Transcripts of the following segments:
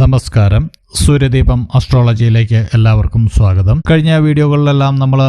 നമസ്കാരം. സൂര്യദീപം അസ്ട്രോളജിയിലേക്ക് എല്ലാവർക്കും സ്വാഗതം. കഴിഞ്ഞ വീഡിയോകളിലെല്ലാം നമ്മൾ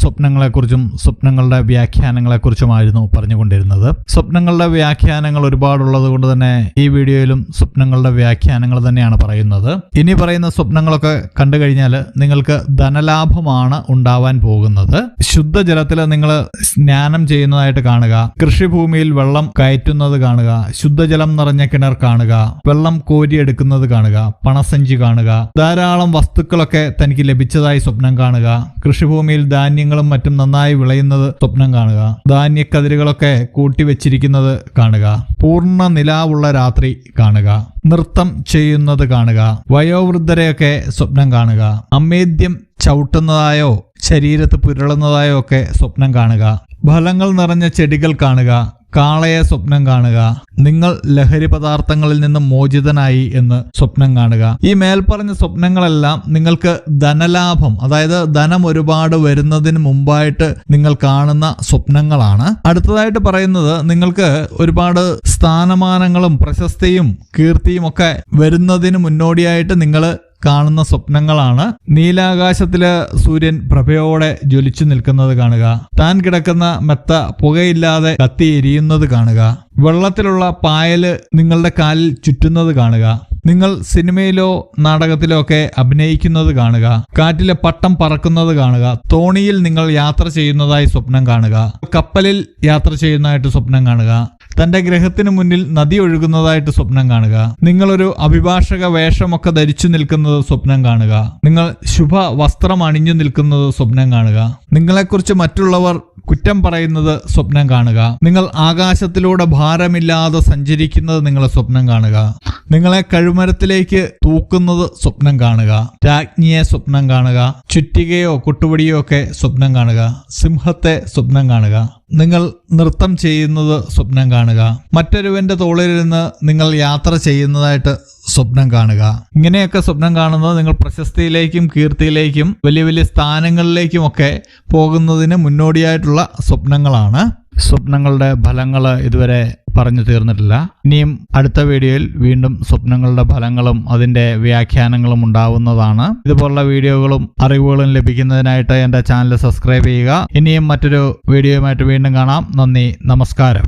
സ്വപ്നങ്ങളെക്കുറിച്ചും സ്വപ്നങ്ങളുടെ വ്യാഖ്യാനങ്ങളെക്കുറിച്ചുമായിരുന്നു പറഞ്ഞുകൊണ്ടിരുന്നത്. സ്വപ്നങ്ങളുടെ വ്യാഖ്യാനങ്ങൾ ഒരുപാടുള്ളത് കൊണ്ട് തന്നെ ഈ വീഡിയോയിലും സ്വപ്നങ്ങളുടെ വ്യാഖ്യാനങ്ങൾ തന്നെയാണ് പറയുന്നത്. ഇനി പറയുന്ന സ്വപ്നങ്ങളൊക്കെ കണ്ടു കഴിഞ്ഞാൽ നിങ്ങൾക്ക് ധനലാഭമാണ് ഉണ്ടാവാൻ പോകുന്നത്. ശുദ്ധജലത്തിൽ നിങ്ങൾ സ്നാനം ചെയ്യുന്നതായിട്ട് കാണുക. കൃഷിഭൂമിയിൽ വെള്ളം കയറ്റുന്നത് കാണുക. ശുദ്ധജലം നിറഞ്ഞ കിണർ കാണുക. വെള്ളം കോരിയെടുക്കുന്നത് കാണുക. പണസഞ്ചി കാണുക. ധാരാളം വസ്തുക്കളൊക്കെ തനിക്ക് ലഭിച്ചതായി സ്വപ്നം കാണുക. കൃഷിഭൂമിയിൽ ധാന്യങ്ങളും മറ്റും നന്നായി വിളയുന്നത് സ്വപ്നം കാണുക. ധാന്യക്കതിരുകളൊക്കെ കൂട്ടിവെച്ചിരിക്കുന്നത് കാണുക. പൂർണ നിലാവുള്ള രാത്രി കാണുക. നൃത്തം ചെയ്യുന്നത് കാണുക. വയോവൃദ്ധരെയൊക്കെ സ്വപ്നം കാണുക. അമേദ്യം ചവിട്ടുന്നതായോ ശരീരത്ത് പുരളുന്നതായോ ഒക്കെ സ്വപ്നം കാണുക. ഫലങ്ങൾ നിറഞ്ഞ ചെടികൾ കാണുക. കാളയെ സ്വപ്നം കാണുക. നിങ്ങൾ ലഹരി പദാർത്ഥങ്ങളിൽ നിന്ന് മോചിതനായി എന്ന് സ്വപ്നം കാണുക. ഈ മേൽപ്പറഞ്ഞ സ്വപ്നങ്ങളെല്ലാം നിങ്ങൾക്ക് ധനലാഭം അതായത് ധനം ഒരുപാട് വരുന്നതിന് മുമ്പായിട്ട് നിങ്ങൾ കാണുന്ന സ്വപ്നങ്ങളാണ്. അടുത്തതായിട്ട് പറയുന്നത് നിങ്ങൾക്ക് ഒരുപാട് സ്ഥാനമാനങ്ങളും പ്രശസ്തിയും കീർത്തിയും ഒക്കെ വരുന്നതിന് മുന്നോടിയായിട്ട് നിങ്ങൾ കാണുന്ന സ്വപ്നങ്ങളാണ്. നീലാകാശത്തിൽ സൂര്യൻ പ്രഭയോടെ ജ്വലിച്ചു നിൽക്കുന്നത് കാണുക. താൻ കിടക്കുന്ന മെത്ത പുകയില്ലാതെ കത്തി എരിയുന്നത് കാണുക. വെള്ളത്തിലുള്ള പായൽ നിങ്ങളുടെ കാലിൽ ചുറ്റുന്നത് കാണുക. നിങ്ങൾ സിനിമയിലോ നാടകത്തിലോ ഒക്കെ അഭിനയിക്കുന്നത് കാണുക. കാറ്റിലെ പട്ടം പറക്കുന്നത് കാണുക. തോണിയിൽ നിങ്ങൾ യാത്ര ചെയ്യുന്നതായി സ്വപ്നം കാണുക. കപ്പലിൽ യാത്ര ചെയ്യുന്നതായിട്ട് സ്വപ്നം കാണുക. തന്റെ ഗ്രഹത്തിന് മുന്നിൽ നദി ഒഴുകുന്നതായിട്ട് സ്വപ്നം കാണുക. നിങ്ങളൊരു അഭിഭാഷക വേഷമൊക്കെ ധരിച്ചു നിൽക്കുന്നത് സ്വപ്നം കാണുക. നിങ്ങൾ ശുഭ വസ്ത്രം അണിഞ്ഞു നിൽക്കുന്നത് സ്വപ്നം കാണുക. നിങ്ങളെക്കുറിച്ച് മറ്റുള്ളവർ കുറ്റം പറയുന്നത് സ്വപ്നം കാണുക. നിങ്ങൾ ആകാശത്തിലൂടെ ഭാരമില്ലാതെ സഞ്ചരിക്കുന്നത് നിങ്ങളെ സ്വപ്നം കാണുക. നിങ്ങളെ കഴുമരത്തിലേക്ക് തൂക്കുന്നത് സ്വപ്നം കാണുക. രാജ്ഞിയെ സ്വപ്നം കാണുക. ചുറ്റികയോ കൊട്ടുപടിയോ ഒക്കെ സ്വപ്നം കാണുക. സിംഹത്തെ സ്വപ്നം കാണുക. നിങ്ങൾ നൃത്തം ചെയ്യുന്നത് സ്വപ്നം കാണുക. മറ്റൊരുവന്റെ തോളിലിരുന്ന് നിങ്ങൾ യാത്ര ചെയ്യുന്നതായിട്ട് സ്വപ്നം കാണുക. ഇങ്ങനെയൊക്കെ സ്വപ്നം കാണുന്നത് നിങ്ങൾ പ്രശസ്തിയിലേക്കും കീർത്തിയിലേക്കും വലിയ വലിയ സ്ഥാനങ്ങളിലേക്കും ഒക്കെ പോകുന്നതിന് മുന്നോടിയായിട്ടുള്ള സ്വപ്നങ്ങളാണ്. സ്വപ്നങ്ങളുടെ ഫലങ്ങൾ ഇതുവരെ പറഞ്ഞു തീർന്നിട്ടില്ല. ഇനിയും അടുത്ത വീഡിയോയിൽ വീണ്ടും സ്വപ്നങ്ങളുടെ ഫലങ്ങളും അതിന്റെ വ്യാഖ്യാനങ്ങളും ഉണ്ടാവുന്നതാണ്. ഇതുപോലുള്ള വീഡിയോകളും അറിവുകളും ലഭിക്കുന്നതിനായിട്ട് എന്റെ ചാനൽ സബ്സ്ക്രൈബ് ചെയ്യുക. ഇനിയും മറ്റൊരു വീഡിയോയുമായിട്ട് വീണ്ടും കാണാം. നന്ദി നമസ്കാരം.